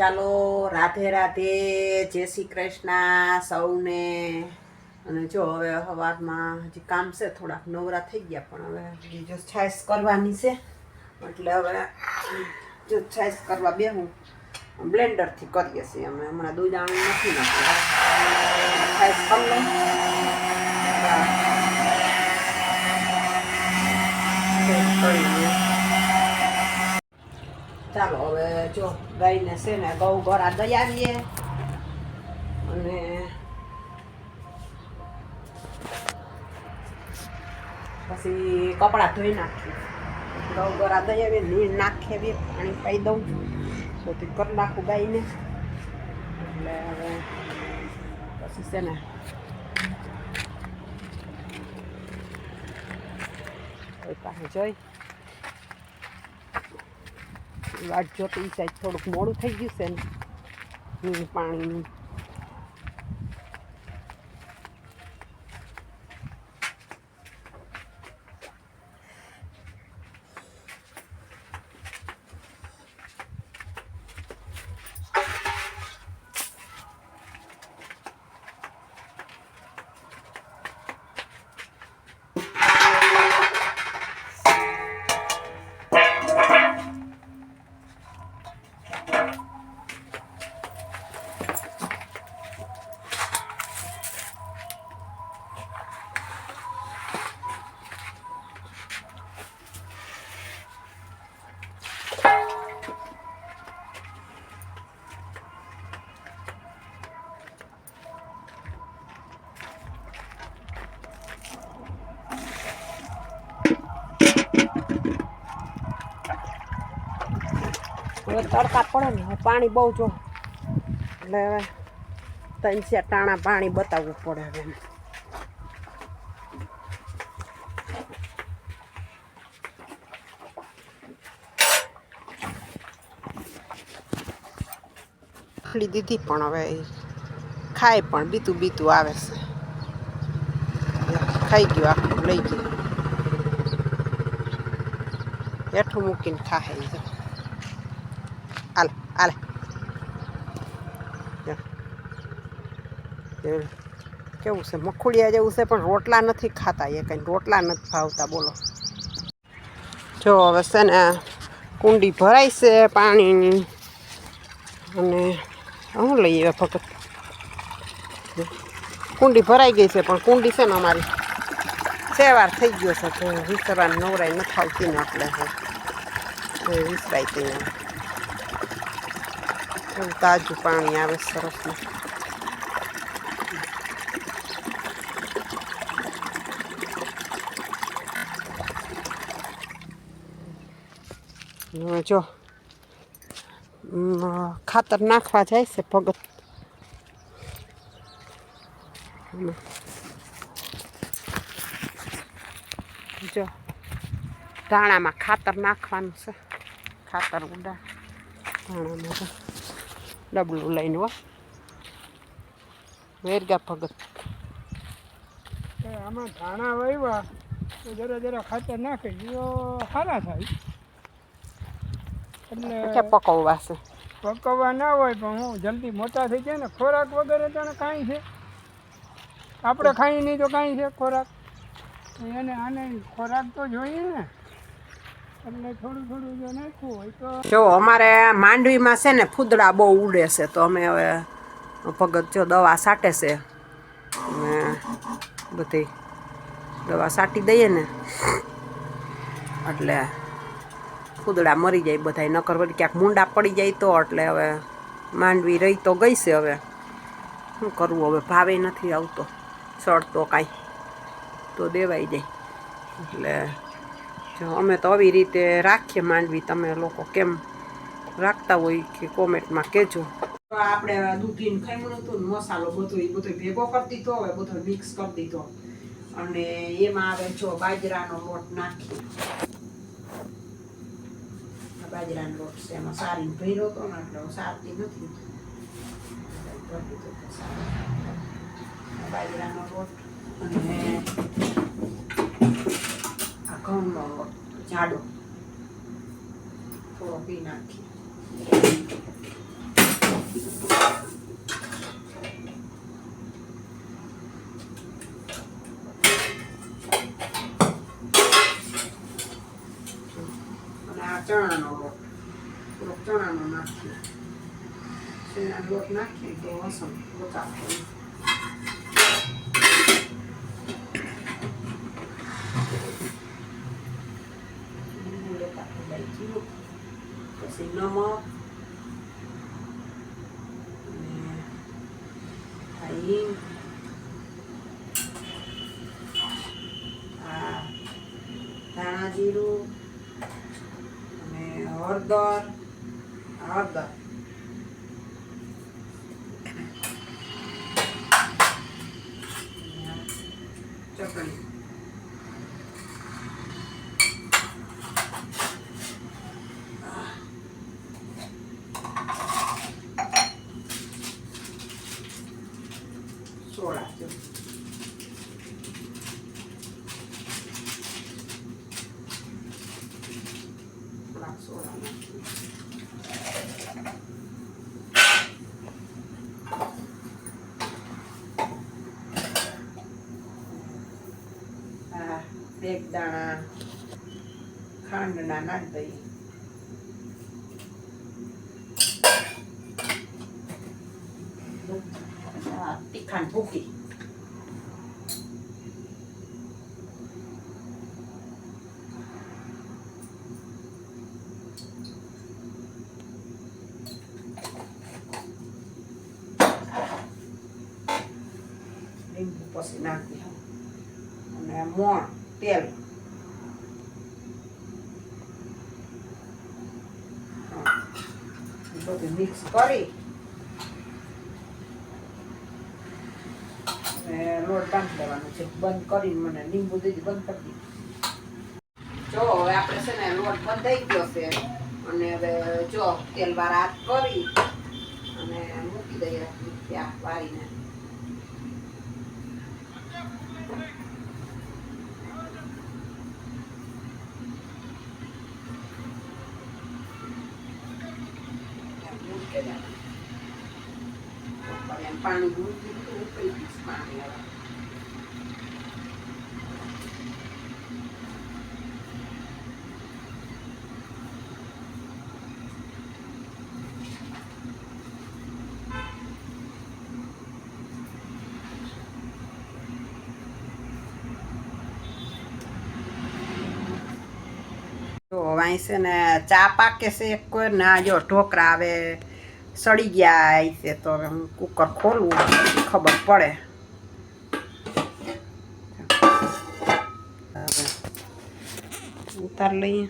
ચાલો, રાધે રાધે, જય શ્રી કૃષ્ણ સૌને. અને જો હવે સવારમાં હજી કામ છે, થોડાક નવરા થઈ ગયા, પણ હવે બીજો છાશ કરવાની છે. એટલે હવે જો છાશ કરવા બેહું બ્લેન્ડરથી કરીએ છીએ અમે. હમણાં દૂધાણું નથી નાખ્યું. છાશ કરી લઉં કરીને ચાલો હવે જો ગાયને છે ને ગૌ ગોરા દઈ આવીએ અને પછી કપડાં ધોઈ નાખીએ ગૌ ગોરા દઈ આવીએ નીર નાખીએ બી પાણી પાઈ દઉં સૌથી કરી નાખું ગાયને એટલે હવે પછી છે ને કોઈ પાસે જોઈ વાટ જોતી સાઈડ થોડુંક મોડું થઈ ગયું છે પાણીનું હવે તડકા પડે ને પાણી બહુ જો એટલે હવે ત્રણ ચાર ટાણા પાણી બતાવવું પડે હવે. ખાલી દીધી પણ હવે ખાય પણ, બીતું બીતું આવે છે. ખાઈ ગયું આખું, લઈ ગયું. હેઠું મૂકીને ખાય જો. કેવું છે મખુડિયા જેવું છે પણ રોટલા નથી ખાતા એ કંઈ રોટલા નથી ભાવતા બોલો જો હવે છે ને કુંડી ભરાય છે પાણીની અને શું લઈએ ફક્ત કુંડી ભરાઈ ગઈ છે પણ કુંડી છે ને અમારી સેવાર થઈ ગયો છે તો વિસરવાની નવરાઈ નથી આવતી ને એટલે ગઈ એમ. એવું તાજું પાણી આવે સરસ જો. ખાતર નાખવા જાય છે ભગત. જો. ધાણામાં ખાતર નાખવાનું છે. ખાતર ઉડા. ધાણામાં. ડબલું લઈને હો વેરગા ભગત આમાં ધાણા વાવ્યા તો જરા જરા ખાતર નાખે જો સારા થાય એટલે પકવવા છે પકવવા ના હોય પણ હું જલ્દી મોટા થઈ જાય ને ખોરાક વગેરે તને કાંઈ છે આપણે ખાઈ નહીં તો કાંઈ છે ખોરાક તો એને આને ખોરાક તો જોઈએ ને જો અમારે માંડવીમાં છે ને ફૂદડા બહુ ઉડે છે, તો અમે હવે ભગત જો દવા સાટે છે. બધી દવા સાટી દઈએ ને, એટલે ફૂદડા મરી જાય બધા નકર વળી ક્યાંક મૂંડા પડી જાય તો, એટલે હવે માંડવી રહી તો ગઈ છે હવે. શું કરવું હવે? ભાવે નથી આવતો, સડતો કાંઈ. તો દેવાઈ જાય. એટલે અમે તો આવી રીતે રાખીએ માંડવી, તમે લોકો કેમ રાખતા હોય કે કોમેન્ટમાં કહેજો. આપણે દૂધીને ખાઈમણું હતું મસાલો બધો એ બધો ભેગો કરી દીધો, હવે બધો મિક્સ કરી દીધો. અને એમાં આવે જો બાજરાનો લોટ નાખી. બાજરાનો લોટ છે, એમાં સારીને ભર્યો હતો ને એટલે સારતી નથી. સારો. બાજરાનો લોટ. અને ઘઉં નો જાડો. થોડો પી નાખીએ. ચણાનો લોટ. થોડોક ચણાનો નાખીએ. ચણાનો લોટ નાખીએ તો વસંત લોટ અને આ હિંગ આ ધાણા જીરું અને હળદર હળદર અને આ ચટણી સોડા જો થોડાક સોડા નાખીએ આ બે દાણા ખાંડના નાખી દઈએ આ તીખાન ભૂકી લીંબુ પછી નાખી અને મોણ, તેલ. બધું મિક્સ કરી. લોટ બાંધી દેવાનો છે. બંધ કરીને મને લીંબુ દીધી બંધ કરી દીધી. જો, હવે આપણે છે ને લોટ બંધાઈ ગયો છે. અને હવે જો તેલ વાર હાથ કરી. અને મૂકી દઈએ ત્યાં વાળીને. મૂકી દેવાનું. ઉપર એમ પાણી મૂકી દીધું ઉકળી ગયું છે પાણી હવે જો અહીં છે ને ચા પાકે છે એક કોઈ ના જો ઢોકળા આવે સડી ગયા છે તો હું કુકર ખોલવું ખબર પડે. ઉતાર લઈએ.